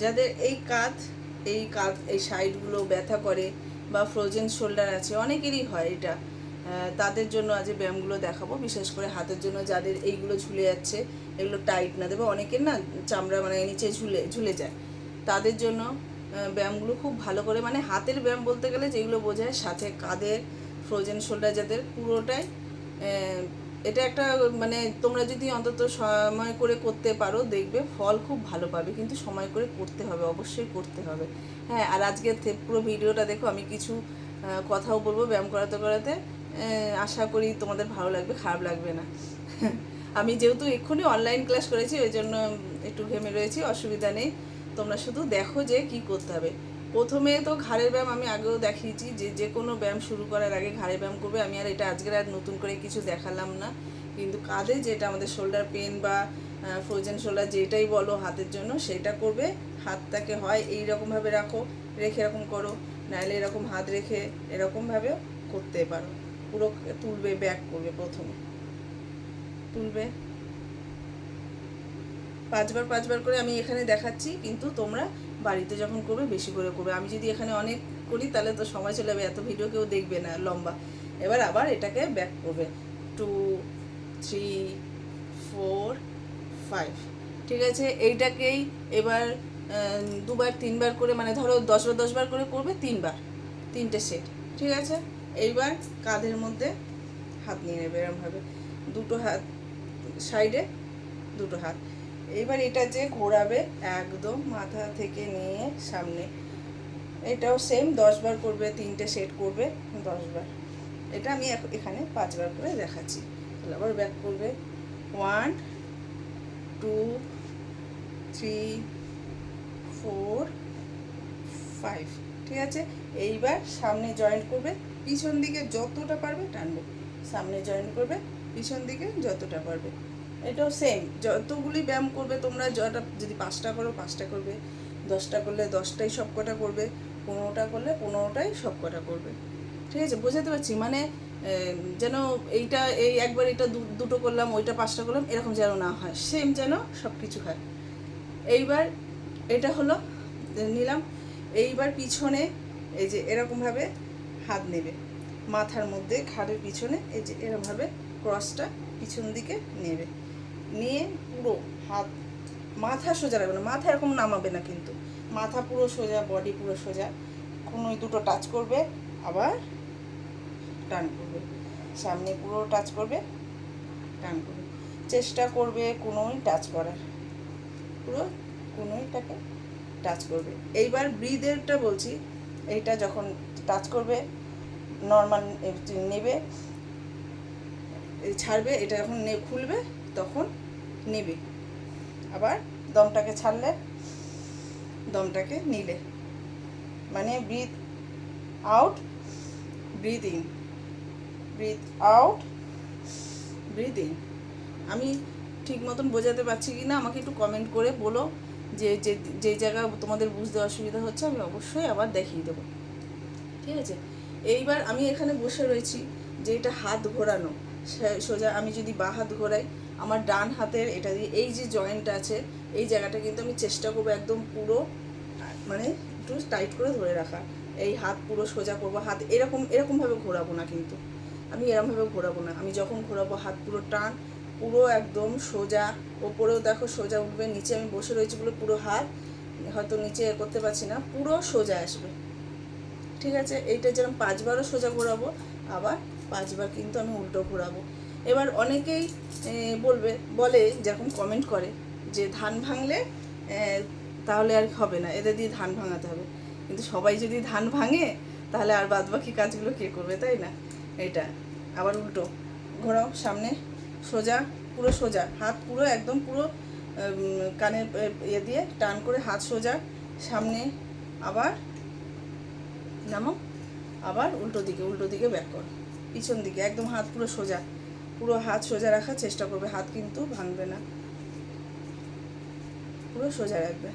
যাদের এই কাঁধ এই কাঁধ এই সাইডগুলো ব্যথা করে বা ফ্রোজেন শোল্ডার আছে, অনেকেরই হয় এটা। তাদের জন্য আজ ব্যায়ামগুলো দেখাবো, বিশেষ করে হাতের জন্য যাদের এইগুলো ঝুলে যাচ্ছে, এগুলো টাইট না দেবে অনেকের না চামড়া মানে নিচে ঝুলে ঝুলে যায়। তাদের জন্য ব্যায়ামগুলো খুব ভালো করে মানে হাতের ব্যায়াম বলতে গেলে যেগুলো বোঝায়, সাথে কাঁধের ফ্রোজেন শোল্ডার যাদের, পুরোটাই এটা একটা মানে তোমরা যদি অন্তত সময় করে করতে পারো, দেখবে ফল খুব ভালো পাবে। কিন্তু সময় করে করতে হবে, অবশ্যই করতে হবে। হ্যাঁ আর আজকে পুরো ভিডিওটা দেখো, আমি কিছু কথাও বলব ব্যায়াম করাতে করাতে। আশা করি তোমাদের ভালো লাগবে, খারাপ লাগবে না। আমি যেহেতু এক্ষুনি অনলাইন ক্লাস করেছি, ওই জন্য একটু ঘেমে রয়েছি, অসুবিধা নেই। তোমরা শুধু দেখো যে কি করতে হবে। প্রথমে তো ঘাড়ের ব্যায়াম আমি আগেও দেখিয়েছি, যে যে কোনো ব্যায়াম শুরু করার আগে ঘাড়ের ব্যায়াম করবে। আমি আর এটা আজকের আর নতুন করে কিছু দেখালাম না। কিন্তু কাঁধে যেটা আমাদের শোল্ডার পেন বা ফ্রোজেন শোল্ডার যেটাই বলো হাতের জন্য, সেটা করবে। হাতটাকে হয় এই রকমভাবে রাখো, রেখে এরকম করো। নাহলে এরকম হাত রেখে এরকমভাবে করতে পারো। পুরো তুলবে ব্যাক করবে প্রথমে। তুলবে। পাঁচবার পাঁচবার করে আমি এখানে দেখাচ্ছি, কিন্তু তোমরা বাড়িতে যখন করবে, বেশি করে করবে। আমি যদি এখানে অনেক করি, তাহলে তো সময় চলে যাবে, এত ভিডিও কেউ দেখবে না, লম্বা। এবার আবার এটাকে ব্যাক করবে। টু থ্রি ফোর ফাইভ ঠিক আছে? এইটাকেই এবার দুবার, তিনবার করে মানে ধরো দশবার দশবার করে করবে, তিনবার। তিনটে সেট ঠিক আছে? এইবার কাঁধের মধ্যে হাত নিয়ে নেবে এরমভাবে। দুটো হাত সাইডে দুটো হাত। এইবার এটা যে ঘোরাবে একদম মাথা থেকে নিয়ে সামনে। এটাও সেম দশবার করবে, তিনটে সেট করবে দশবার এটা আমি এখ- এখানে পাঁচবার করে দেখাচ্ছি। তাহলে আবার ব্যাক করবে। One two three four five ঠিক আছে? এইবার সামনে জয়েন্ট করবে। পিছন দিকে যতটা পারবে টানবে। সামনে জয়েন্ট করবে, পিছন দিকে যতটা পারবে। এটাও সেম যতগুলি ব্যায়াম করবে তোমরা, যটা যদি পাঁচটা করো, পাঁচটা করবে। দশটা করলে দশটাই সব কটা করবে, পনেরোটা করলে পনেরোটাই সব কটা করবে। ঠিক আছে? বোঝাতে পারছি? মানে যেন এইটা, এই একবার এটা দুটো করলাম, ওইটা পাঁচটা করলাম, এরকম যেন না হয়। সেম যেন সব কিছু হয়। এইবার এটা হলো নিলাম। এইবার পিছনে এই যে এরকমভাবে হাত নেবে। মাথার মধ্যে ঘাড়ের পিছনে এই যে এরকমভাবে ক্রসটা পিছন দিকে নেবে। নিয়ে পুরো হাত, মাথা সোজা রাখবে না। মাথা এরকম নামাবে না কিন্তু। মাথা পুরো সোজা বডি পুরো সোজা। কোনো দুটো টাচ করবে, আবার টান করবে। সামনে পুরো টাচ করবে টান করবে। চেষ্টা করবে কোনোই টাচ করার। পুরো কোনোইটাকে টাচ করবে। এইবার ব্রিদেরটা বলছি, এইটা যখন টাচ করবে নর্মাল নেবে ছাড়বে, এটা যখন নে, খুলবে, তখন নেবে। আবার দমটাকে ছাড়লে, দমটাকে নিলে। মানে breathe out breathe in breathe out breathe in আমি ঠিক মতন বোঝাতে পারছি কি না? আমাকে একটু কমেন্ট করে বলো যে যে যেই জায়গা তোমাদের বুঝতে অসুবিধা হচ্ছে, আমি অবশ্যই আবার দেখিয়ে দেবো। ঠিক আছে? এইবার আমি এখানে বসে রয়েছি যে এটা হাত ঘোরানো। সোজা আমি যদি বা হাত ঘোরাই আমার ডান হাতের এটা দিয়ে, এই যে জয়েন্টটা আছে, এই জায়গাটা কিন্তু আমি চেষ্টা করব একদম পুরো মানে একটু টাইট করে ধরে রাখা। এই হাত পুরো সোজা করব, হাত এরকম, এরকমভাবে ঘোরাবো না কিন্তু। আমি এরকমভাবে ঘোরাবো না। আমি যখন ঘোরাবো, হাত পুরো টান, পুরো একদম সোজা, ওপরেও দেখো সোজা উঠবে, নিচে আমি বসে রয়েছি বলে পুরো হাত, হয়তো নিচে করতে পারছি না, পুরো সোজা আসবে। ঠিক আছে? এইটা যেরকম পাঁচবারও সোজা ঘোরাবো, আবার পাঁচবার কিন্তু আমি উল্টো ঘোরাবো। এবার অনেকেই বলবে, বলে যেরকম কমেন্ট করে যে ধান ভাঙলে তাহলে আর হবে না, এদের দিয়ে ধান ভাঙাতে হবে। কিন্তু সবাই যদি ধান ভাঙে, তাহলে আর বাদ বাকি কাজগুলো কে করবে, তাই না? এটা। আবার উল্টো, ঘোরাও, সামনে, সোজা, পুরো সোজা, হাত পুরো একদম পুরো কানের ইয়ে দিয়ে টান করে হাত সোজা, সামনে আবার নামো, আবার উল্টো দিকে উল্টো দিকে ব্যাক করো, পিছন দিকে, একদম হাত পুরো সোজা। পুরো হাত সোজা রাখার চেষ্টা করবে। হাত কিন্তু ভাঙবে না। পুরো সোজা রাখবে।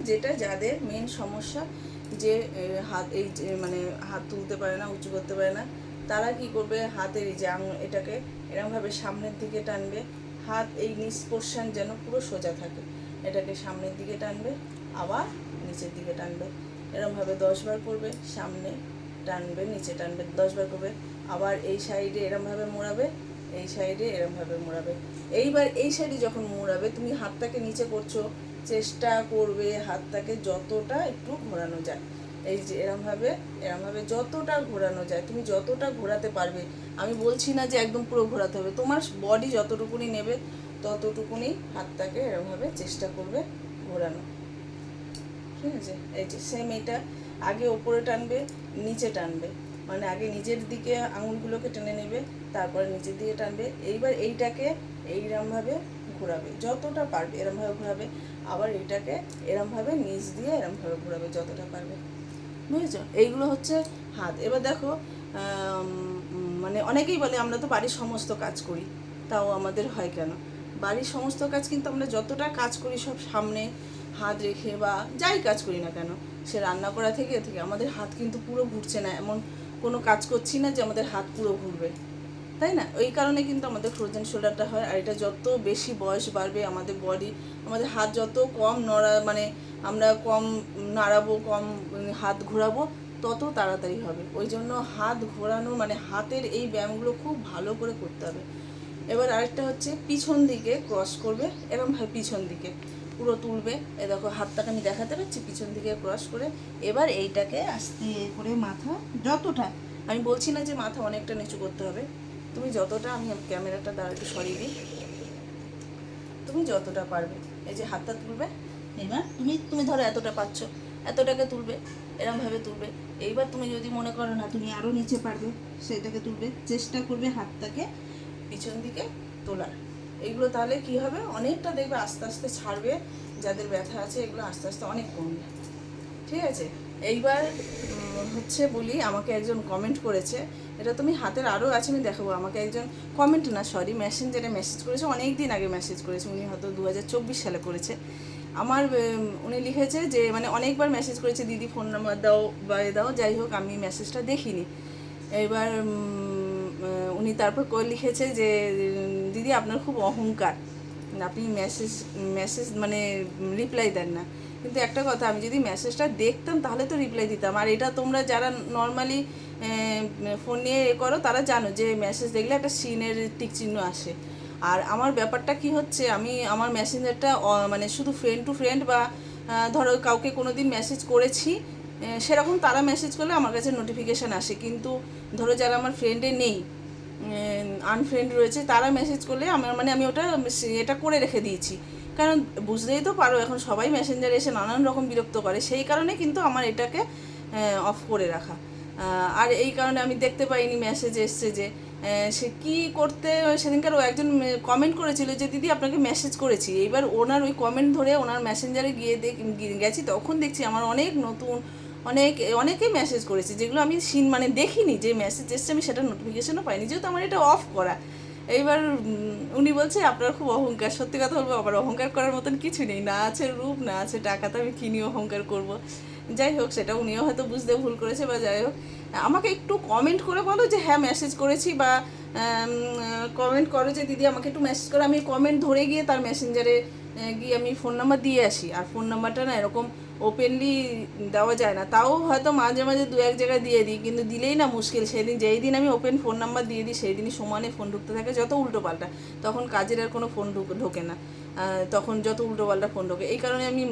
যেটা যাদের মেন সমস্যা, যে হাত, এই মানে হাত তুলতে পারে না, উঁচু করতে পারে না, তারা কি করবে? হাতের এই যে এটাকে এরমভাবে সামনের দিকে টানবে। হাত এই নিচ যেন পুরো সোজা থাকে। এটাকে সামনের দিকে টানবে, আবার নিচের দিকে টানবে। এরমভাবে দশবার করবে, সামনে টানবে, নিচে টানবে দশবার করবে, আবার এই সাইডে এরমভাবে মোড়াবে, এই সাইডে এরমভাবে মোড়াবে। এইবার এই সাইডে যখন মোড়াবে, তুমি হাতটাকে নিচে করছ, চেষ্টা করবে হাতটাকে যতটা একটু ঘোরানো যায়। এই যে এরমভাবে এরমভাবে যতটা ঘোরানো যায়, তুমি যতটা ঘোরাতে পারবে, আমি বলছি না যে একদম পুরো ঘোরাতে হবে, তোমার বডি যতটুকুনি নেবে, ততটুকুনি হাতটাকে এরমভাবে চেষ্টা করবে ঘোরানো। ঠিক আছে? এই যে সেম এটা, আগে ওপরে টানবে নিচে টানবে। মানে আগে নিজের দিকে আঙুলগুলোকে টেনে নেবে, তারপরে নিচের দিকে টানবে। এইবার এইটাকে এইরমভাবে ঘোরাবে। যতটা পারবে এরমভাবে ঘোরাবে। আবার এইটাকে এরমভাবে নিচ দিয়ে এরমভাবে ঘোরাবে যতটা পারবে। বুঝেছ? এইগুলো হচ্ছে হাত। এবার দেখো মানে অনেকেই বলে, আমরা তো বাড়ির সমস্ত কাজ করি। তাও আমাদের হয় কেন? বাড়ির সমস্ত কাজ কিন্তু আমরা যতটা কাজ করি সব সামনে হাত রেখে বা যাই কাজ করি না কেন, সে রান্না করা থেকে থেকে আমাদের হাত কিন্তু পুরো ঘুরছে না। এমন কোনো কাজ করছি না যে আমাদের হাত পুরো ঘুরবে। তাই না? ওই কারণে কিন্তু আমাদের ফ্রোজেন শোল্ডারটা হয়, আর এটা যত বেশি বয়স বাড়বে, আমাদের বডি আমাদের হাত যত কম নড়া মানে আমরা কম নাড়াবো, কম হাত ঘোরাবো, তত তাড়াতাড়ি হবে। ওই জন্য হাত ঘোরানো মানে হাতের এই ব্যায়ামগুলো খুব ভালো করে করতে হবে। এবার আরেকটা হচ্ছে পিছন দিকে ক্রস করবে। এরমভাবে পিছন দিকে। পুরো তুলবে। এ দেখো, হাতটাকে আমি দেখাতে পারছি, পিছন দিকে ক্রস করে। এবার এইটাকে আস্তে করে মাথা, যতটা, আমি বলছি না যে মাথা অনেকটা নিচু করতে হবে। তুমি যতটা, আমি ক্যামেরাটা একটু সরিয়ে দিই। তুমি যতটা পারবে। এই যে হাতটা তুলবে, এবার তুমি তুমি ধরো এতটা পাচ্ছ, এতটাকে তুলবে, এরমভাবে তুলবে। এইবার তুমি যদি মনে করো না, তুমি আরও নিচে পারবে, সেটাকে তুলবে। চেষ্টা করবে হাতটাকে পিছন দিকে তোলার। এইগুলো তাহলে কি হবে? অনেকটা দেখবে আস্তে আস্তে ছাড়বে, যাদের ব্যথা আছে এগুলো আস্তে আস্তে অনেক কমবে। ঠিক আছে? এইবার হচ্ছে বলি, আমাকে একজন কমেন্ট করেছে। এটা তুমি হাতের আরও আছে, আমি দেখাবো। আমাকে একজন কমেন্ট না সরি মেসেঞ্জারে মেসেজ করেছে অনেক দিন আগে মেসেজ করেছে। উনি হয়তো দু হাজার চব্বিশ সালে করেছে। আমার উনি লিখেছে যে মানে অনেকবার মেসেজ করেছে, দিদি ফোন নাম্বার দাও বা এ দাও, যাই হোক, আমি মেসেজটা দেখিনি। এবার উনি তারপর লিখেছে যে দিদি আপনার খুব অহংকার। আপনি মেসেজ মেসেজ মানে রিপ্লাই দেন না। কিন্তু একটা কথা, আমি যদি মেসেজটা দেখতাম তাহলে তো রিপ্লাই দিতাম। আর এটা তোমরা যারা নর্মালি ফোন নিয়ে এ করো, তারা জানো যে মেসেজ দেখলে একটা সিনের টিক চিহ্ন আসে। আর আমার ব্যাপারটা কি হচ্ছে, আমি আমার মেসেঞ্জারটা মানে শুধু ফ্রেন্ড টু ফ্রেন্ড বা ধরো কাউকে কোনো দিন মেসেজ করেছি সেরকম তারা মেসেজ করলে আমার কাছে নোটিফিকেশান আসে। কিন্তু ধরো যারা আমার ফ্রেন্ডে নেই আনফ্রেন্ড রয়েছে, তারা মেসেজ করলে আমার মানে আমি ওটা, এটা করে রেখে দিয়েছি। কারণ বুঝতেই তো পারো, এখন সবাই মেসেঞ্জারে এসে নানান রকম বিরক্ত করে। সেই কারণে কিন্তু আমার এটাকে অফ করে রাখা। আর এই কারণে আমি দেখতে পাইনি মেসেজ এসছে যে সে কি করতে, সেদিনকার ও একজন কমেন্ট করেছিল যে, দিদি, আপনাকে মেসেজ করেছি। এইবার ওনার ওই কমেন্ট ধরে ওনার মেসেঞ্জারে গিয়ে দেখ গেছি, তখন দেখছি আমার অনেক নতুন অনেক অনেকেই মেসেজ করেছে, যেগুলো আমি সিন মানে দেখিনি, যে মেসেজ এসছে, আমি সেটা নোটিফিকেশনও পাইনি, যেহেতু আমার এটা অফ করা। এইবার উনি বলছে, আপনার খুব অহংকার, সত্যি কথা বলব, আমার অহংকার করার মতন কিছু নেই, না আছে রূপ, না আছে টাকা, তো আমি কি নিয়ে অহংকার করব? যাই হোক, সেটা উনিও হয়তো বুঝতে ভুল করেছে, বা যাই হোক, আমাকে একটু কমেন্ট করে বলো যে হ্যাঁ মেসেজ করেছি, বা কমেন্ট করো যে, দিদি, আমাকে একটু মেসেজ করো, আমি কমেন্ট ধরে গিয়ে তার মেসেঞ্জারে গিয়ে আমি ফোন নাম্বার দিয়ে আসি। আর ফোন নাম্বারটা না এরকম ওপেনলি দেওয়া যায় না। তাও হয়তো মাঝে মাঝে দু এক জায়গায় দিয়ে দিই, কিন্তু দিলেই না মুশকিল। সেদিন যেই দিন আমি ওপেন ফোন নাম্বার দিয়ে দিই সেই দিনই সমানে ফোন ঢুকতে থাকে। যত উল্টো পাল্টা, তখন কাজের আর কোনো ফোন ঢুক ঢোকে না। তখন যত উল্টো পাল্টা ফোন ঢোকে। এই কারণে আমি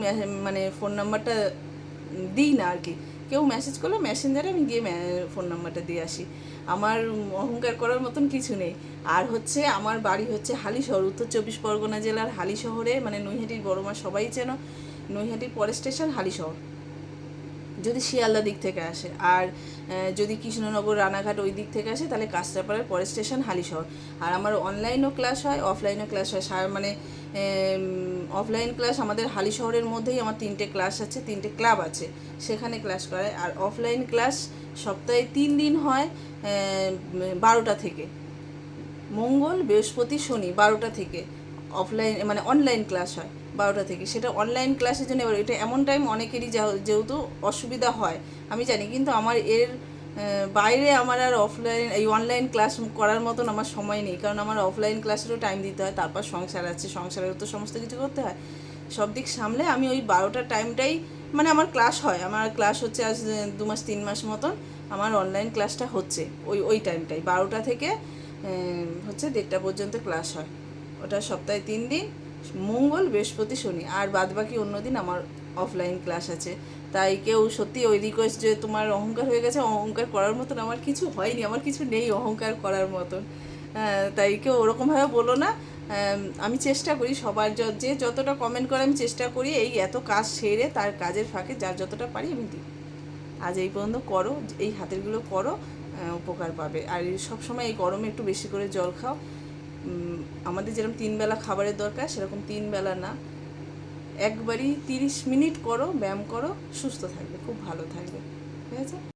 মানে ফোন নাম্বারটা দিই না আর কি। কেউ মেসেজ করলে মেসেঞ্জারে আমি গিয়ে ফোন নাম্বারটা দিয়ে আসি। আমার অহংকার করার মতন কিছু নেই। আর হচ্ছে আমার বাড়ি হচ্ছে হালিশহর, উত্তর চব্বিশ পরগনা জেলার হালিশহরে মানে নৈহাটির বড় মা সবাই চেনো। নৈহাটির পরের স্টেশন হালিশহর, যদি শিয়ালদা দিক থেকে আসে। আর যদি কৃষ্ণনগর, রানাঘাট ওই দিক থেকে আসে, তাহলে কাঁচরাপাড়ার পরের স্টেশন হালিশহর। আর আমার অনলাইনও ক্লাস হয় অফলাইনও ক্লাস হয়। মানে অফলাইন ক্লাস আমাদের হালিশহরের মধ্যেই আমার তিনটে ক্লাস আছে, তিনটে ক্লাব আছে, সেখানে ক্লাস করায়। আর অফলাইন ক্লাস সপ্তাহে তিন দিন হয় বারোটা থেকে। মঙ্গল, বৃহস্পতি, শনি, বারোটা থেকে। অফলাইন মানে অনলাইন ক্লাস হয়। বারোটা থেকে। সেটা অনলাইন ক্লাসের জন্য এবার এটা এমন টাইম অনেকেরই যেহেতু অসুবিধা হয়, আমি জানি। কিন্তু আমার এর বাইরে আমার আর অফলাইন এই অনলাইন ক্লাস করার মতন আমার সময় নেই। কারণ আমার অফলাইন ক্লাসেরও টাইম দিতে হয়, তারপর সংসার আছে, সংসারেরও তো সমস্ত কিছু করতে হয়। সব দিক সামলে আমি ওই বারোটার টাইমটাই মানে আমার ক্লাস হয়। আমার ক্লাস হচ্ছে আজ দু মাস, তিন মাস মতন আমার অনলাইন ক্লাসটা হচ্ছে, ওই ওই টাইমটাই বারোটা থেকে হচ্ছে দেড়টা পর্যন্ত ক্লাস হয়। ওটা সপ্তাহে তিন দিন মঙ্গল বৃহস্পতি শনি। আর বাদ বাকি অন্য দিন আমার অফলাইন ক্লাস আছে। তাই কেউ সত্যি ওই রিকোয়েস্ট যে তোমার অহংকার হয়ে গেছে অহংকার করার মতন আমার কিছু হয়নি। আমার কিছু নেই অহংকার করার মতন। আহ, তাই কেউ ওরকমভাবে বলো না। আমি চেষ্টা করি সবার যে যতটা কমেন্ট করে আমি চেষ্টা করি এই এত কাজ সেরে তার কাজের ফাঁকে যার যতটা পারি আমি দিই। আজ এই পর্যন্ত করো এই হাতেরগুলো করো উপকার পাবে। আর সব সময় এই গরমে একটু বেশি করে জল খাও। আমাদের যেরকম তিন বেলা খাবারের দরকার, সেরকম তিন বেলা না। একবারই তিরিশ মিনিট করো, ব্যায়াম করো, সুস্থ থাকবে, খুব ভালো থাকবে। ঠিক আছে?